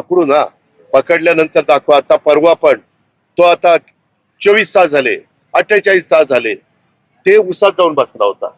पकडू ना. पकडल्यानंतर दाखवा. आता परवा पण तो आता चोवीस तास झाले अठ्ठेचाळीस तास झाले. ते उसात जाऊन बसला होता.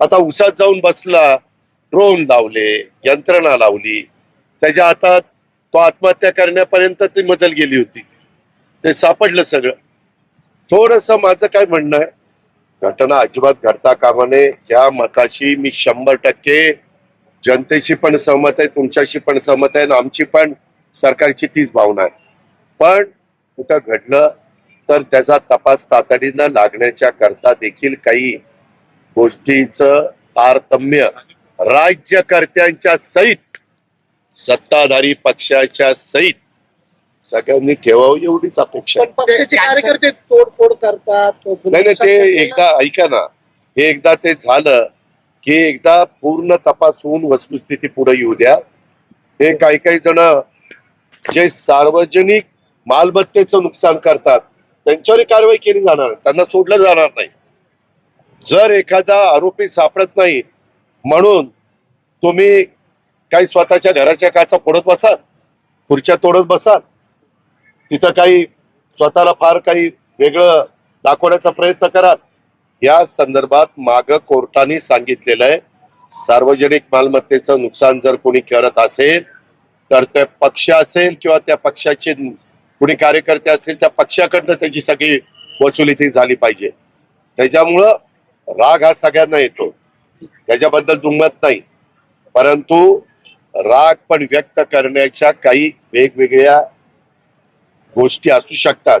आता उसात जाऊन बसला ड्रोन लावले यंत्रणा लावली. त्याच्या हातात तो आत्महत्या करण्यापर्यंत ती मजल गेली होती. ते सापडलं सगळं. थोडस माझं काय म्हणणं आहे? घटना अजिबात घडता कामा नये. ज्या मताशी मी शंभर टक्के जनतेशी पण सहमत आहे तुमच्याशी पण सहमत आहे आणि आमची पण सरकारची तीच भावना आहे पण कुठं घडलं तर त्याचा तपास तातडीनं लागण्याच्या करता देखील काही गोष्टीचं तारतम्य राज्यकर्त्यांच्या सहित सत्ताधारी पक्षाच्या सहित सगळ्यांनी ठेवावं एवढीच अपेक्षा आहे. पण पक्षाचे कार्यकर्ते तोडफोड करतात नाही नाही ते एकदा ऐका ना हे एकदा ते झालं की एकदा पूर्ण तपास होऊन वस्तुस्थिती पुढे येऊ द्या. हे काही काही जण जे सार्वजनिक मालमत्तेचं नुकसान करतात त्यांच्यावर कारवाई केली जाणार त्यांना सोडलं जाणार नाही. जर एखादा आरोपी सापडत नाही म्हणून तुम्ही काही स्वतःच्या घराच्या काचा फोडत बसाल खुर्च्या तोडत बसाल तिथं काही स्वतःला फार काही वेगळं दाखवण्याचा प्रयत्न कराल या संदर्भात माग कोर्टाने सांगितलेलं आहे. सार्वजनिक मालमत्तेचं नुकसान जर कोणी करत असेल तर ते पक्ष असेल किंवा त्या पक्षाचे कोणी कार्यकर्ते असतील त्या पक्षाकडनं त्याची सगळी वसुली ती झाली पाहिजे. त्याच्यामुळं राग हा सगळ्यांना येतो. त्याच्याबद्दल दुमत नाही. परंतु राग पण व्यक्त करण्याच्या काही वेगवेगळ्या गोष्टी असू शकतात.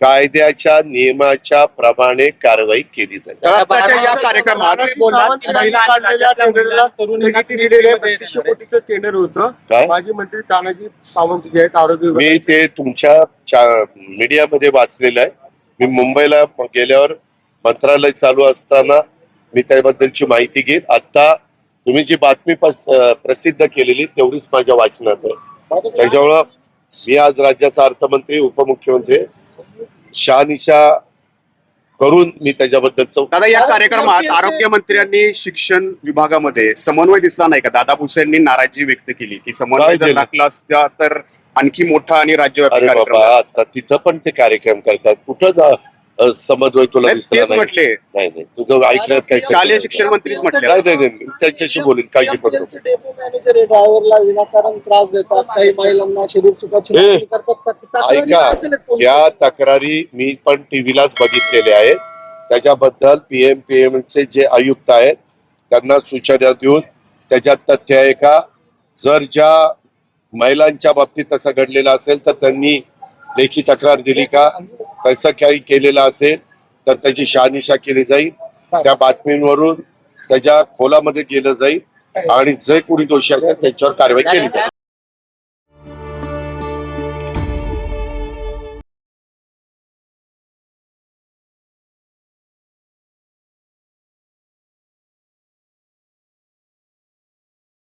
कायद्याच्या नियमाच्या प्रमाणे कारवाई केली जाईल. आताच्या या कार्यक्रमात टेंडर होतं. काय? माजी मंत्री तानाजी सावंत जे आहेत आरोग्य मी ते तुमच्या मीडियामध्ये वाचलेलं आहे. मी मुंबईला गेल्यावर मंत्रालय चालू असताना मी त्याबद्दलची माहिती घेईन. आता तुम्ही जी बातमी प्रसिद्ध केलेली तेवढीच माझ्या वाचनात आहे. त्याच्यामुळं मी आज राज्याचा अर्थमंत्री उपमुख्यमंत्री. शहानिशा करून मी त्याच्याबद्दल चौ दादा या कार्यक्रमात आरोग्यमंत्र्यांनी शिक्षण विभागामध्ये समन्वय दिसला नाही का? दादा भुसे यांनी नाराजी व्यक्त केली की समन्वय जर? राखला असता तर आणखी मोठा आणि राज्यव्यापी अरे कार्यक्रम बाबा असतात तिथं पण ते कार्यक्रम करतात. कुठं समन्वय तुला नाही, दिसला तेच नाही. म्हटले. नाही नाही. तुझं ऐकण्यात काही शालेय शिक्षण मंत्रीच म्हटले. नाही नाही नाही. त्यांच्याशी बोलीन काळजी. डेपो मॅनेजर आहे ड्रायव्हरला विनाकारण त्रास देतात. काही महिलांना शरीर सुखाची ए, मागणी करतात. तक्रारी ऐका. या तक्रारी मी पण टीव्हीलाच बघितलेल्या आहेत. त्याच्याबद्दल पीएम पीएम चे जे आयुक्त आहेत त्यांना सूचना देऊन त्याच्यात तथ्य आहे का? जर ज्या महिलांच्या बाबतीत तसं घडलेलं असेल तर त्यांनी लेखी तक्रार दिली का? तसं काही केलेलं असेल तर त्याची शहानिशा केली जाईल. त्या बातमींवरून त्याच्या खोलामध्ये गेलं जाईल. आणि जे कोणी दोषी असेल त्यांच्यावर कारवाई केली जाईल.